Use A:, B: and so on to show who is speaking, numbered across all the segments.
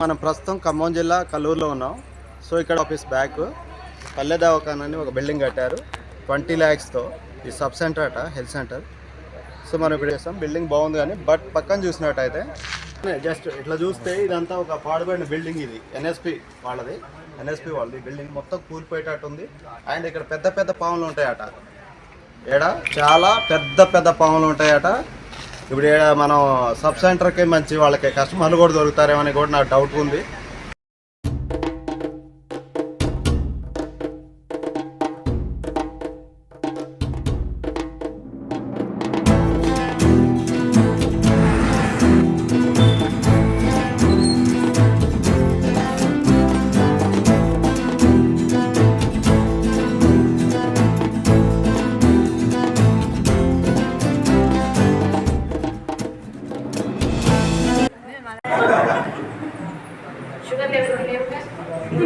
A: మనం ప్రస్తుతం ఖమ్మం జిల్లా కల్లూరులో ఉన్నాం. సో ఇక్కడ ఆఫీస్ బ్యాక్ పల్లె దవాఖాన అని ఒక బిల్డింగ్ కట్టారు. ట్వంటీ ల్యాక్స్తో. ఈ సబ్ సెంటర్ అట హెల్త్ సెంటర్. సో మనం ఇప్పుడు చేస్తాం. బిల్డింగ్ బాగుంది కానీ బట్ పక్కన చూసినట్టయితే జస్ట్ ఇట్లా చూస్తే ఇదంతా ఒక పాడుబడిన బిల్డింగ్ ఇది. ఎన్ఎస్పి వాళ్ళది. ఎన్ఎస్పి వాళ్ళది. బిల్డింగ్ మొత్తం కూలిపోయేటట్టు ఉంది. అండ్ ఇక్కడ పెద్ద పెద్ద పాములు ఉంటాయట. ఏడ? చాలా పెద్ద పెద్ద పాములు ఉంటాయట. ఇప్పుడు మనం సబ్ సెంటర్కి మంచి వాళ్ళకి కస్టమర్లు కూడా దొరుకుతారేమో అని కూడా నాకు డౌట్ ఉంది.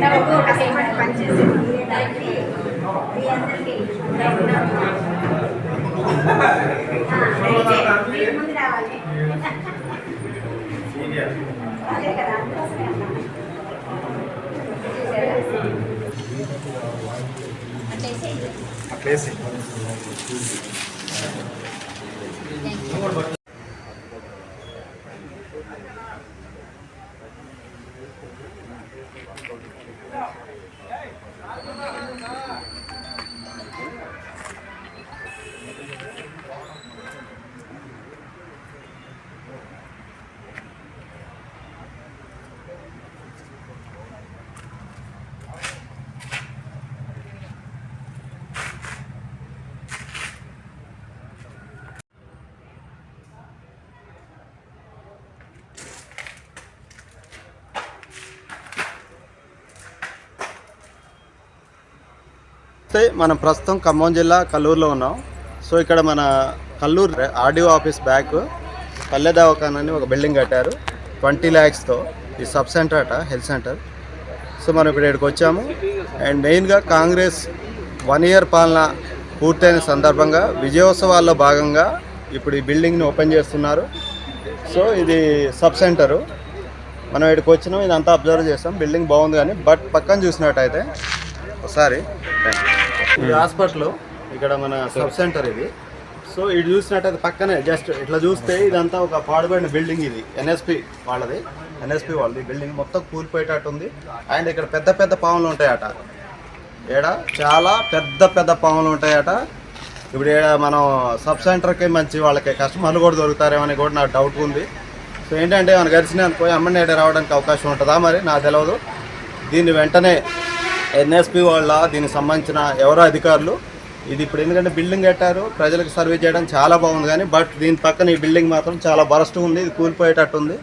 B: డబ్బు అసైన్మెంట్ పనిచేసి దానికి మీ అందరికీ మీరు ముందు రావాలి అదే కదా అందుకోసమే అన్నా. చూసారా? అట్లేసి. నమస్తే. మనం ప్రస్తుతం ఖమ్మం జిల్లా కల్లూరులో ఉన్నాం. సో ఇక్కడ మన కల్లూరు ఆర్డీఓ ఆఫీస్ బ్యాక్ పల్లె దవాఖానని ఒక బిల్డింగ్ కట్టారు. ట్వంటీ ల్యాక్స్తో. ఈ సబ్ సెంటర్ అట హెల్త్ సెంటర్. సో మనం ఇప్పుడు ఇక్కడికి వచ్చాము. అండ్ మెయిన్గా కాంగ్రెస్ వన్ ఇయర్ పాలన పూర్తయిన సందర్భంగా విజయోత్సవాల్లో భాగంగా ఇప్పుడు ఈ బిల్డింగ్ని ఓపెన్ చేస్తున్నారు. సో ఇది సబ్ సెంటరు. మనం ఇక్కడికి వచ్చినాం ఇదంతా అబ్జర్వ్ చేస్తాం బిల్డింగ్ బాగుంది కానీ బట్ పక్కన చూసినట్టయితే ఒకసారి. ఇది హాస్పిటల్ ఇక్కడ మన సబ్ సెంటర్ ఇది. సో ఇది చూసినట్టయితే పక్కనే జస్ట్ ఇట్లా చూస్తే ఇదంతా ఒక పాడుబడిన బిల్డింగ్ ఇది. ఎన్ఎస్పి వాళ్ళది. ఎన్ఎస్పి వాళ్ళది. బిల్డింగ్ మొత్తం కూలిపోయేటట్టు ఉంది. అండ్ ఇక్కడ పెద్ద పెద్ద పాములు ఉంటాయట. ఏడ? చాలా పెద్ద పెద్ద పాములు ఉంటాయట. ఇప్పుడు ఈడ మనం సబ్ సెంటర్కి మంచి వాళ్ళకి కస్టమర్లు కూడా దొరుకుతారేమో అని కూడా నాకు డౌట్ ఉంది. సో ఏంటంటే మన గడిచిన పోయి అమ్మని ఏడ రావడానికి అవకాశం ఉంటుందా మరి? నాకు తెలియదు దీన్ని వెంటనే ఎన్ఎస్పి వాళ్ళ దీనికి సంబంధించిన ఎవరో అధికారులు? ఇది ఇప్పుడు ఎందుకంటే బిల్డింగ్ కట్టారు ప్రజలకు సర్వీస్ చేయడం చాలా బాగుంది కానీ బట్ దీని పక్కన ఈ బిల్డింగ్ మాత్రం చాలా బరస్ట్ ఉంది ఇది కూలిపోయేటట్టు ఉంది.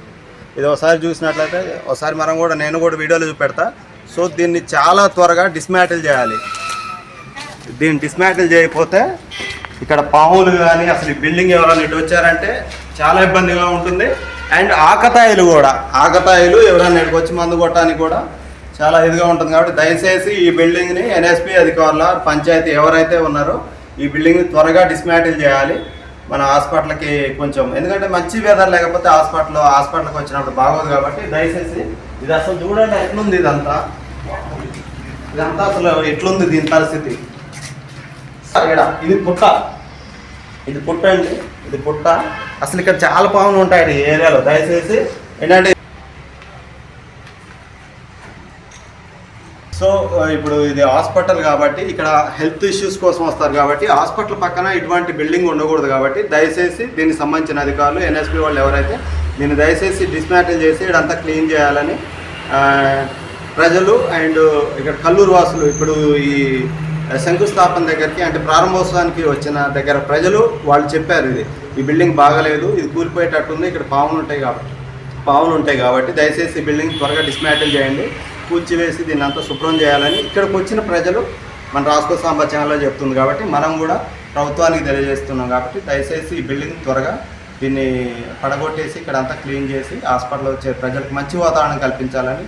B: ఇది ఒకసారి చూసినట్లయితే ఒకసారి మనం కూడా నేను కూడా వీడియోలో చూపెడతా. సో దీన్ని చాలా త్వరగా డిస్మాటిల్ చేయాలి. దీన్ని డిస్మాటిల్ చేయకపోతే ఇక్కడ పాములు కానీ అసలు ఈ బిల్డింగ్ ఎవరైనా ఇటు వచ్చారంటే చాలా ఇబ్బందిగా ఉంటుంది. అండ్ ఆకతాయిలు కూడా ఆకతాయిలు ఎవరైనా ఇక్కడికి వచ్చి మందు కొట్టడానికి కూడా చాలా ఇదిగా ఉంటుంది కాబట్టి దయచేసి ఈ బిల్డింగ్ని ఎన్ఎస్పి అధికారుల పంచాయతీ ఎవరైతే ఉన్నారో ఈ బిల్డింగ్ని త్వరగా డిస్మాటిల్ చేయాలి. మన హాస్పిటల్కి కొంచెం ఎందుకంటే మంచి వెదర్ లేకపోతే హాస్పిటల్ హాస్పిటల్కి వచ్చినప్పుడు బాగోదు కాబట్టి దయచేసి ఇది అసలు చూడండి ఎట్లుంది ఇదంతా. ఇదంతా అసలు ఎట్లుంది దీని పరిస్థితి? ఇక్కడ ఇది పుట్ట. ఇది పుట్ట అండి ఇది పుట్ట. అసలు ఇక్కడ చాలా పాములు ఉంటాయి ఈ ఏరియాలో. దయచేసి ఏంటంటే సో ఇప్పుడు ఇది హాస్పిటల్ కాబట్టి ఇక్కడ హెల్త్ ఇష్యూస్ కోసం వస్తారు కాబట్టి హాస్పిటల్ పక్కన ఇటువంటి బిల్డింగ్ ఉండకూడదు కాబట్టి దయచేసి దీనికి సంబంధించిన అధికారులు ఎన్ఎస్పి వాళ్ళు ఎవరైతే దీన్ని దయచేసి డిస్మాటిల్ చేసి ఇదంతా క్లీన్ చేయాలని ప్రజలు అండ్ ఇక్కడ కల్లూరు వాసులు ఇప్పుడు ఈ శంకుస్థాపన దగ్గరికి అంటే ప్రారంభోత్సవానికి వచ్చిన దగ్గర ప్రజలు వాళ్ళు చెప్పారు ఇది. ఈ బిల్డింగ్ బాగలేదు ఇది కూలిపోయేటట్టుంది ఇక్కడ పావులు ఉంటాయి కాబట్టి పావులు ఉంటాయి కాబట్టి దయచేసి ఈ బిల్డింగ్ త్వరగా డిస్మాటిల్ చేయండి. కూల్చివేసి దీన్ని అంతా శుభ్రం చేయాలని ఇక్కడికి వచ్చిన ప్రజలు మన రాసుకో సాంబ ఛానల్లో చెప్తుంది కాబట్టి మనం కూడా ప్రభుత్వానికి తెలియజేస్తున్నాం కాబట్టి దయచేసి ఈ బిల్డింగ్ త్వరగా దీన్ని పడగొట్టేసి ఇక్కడ అంతా క్లీన్ చేసి హాస్పిటల్లో వచ్చే ప్రజలకు మంచి వాతావరణం కల్పించాలని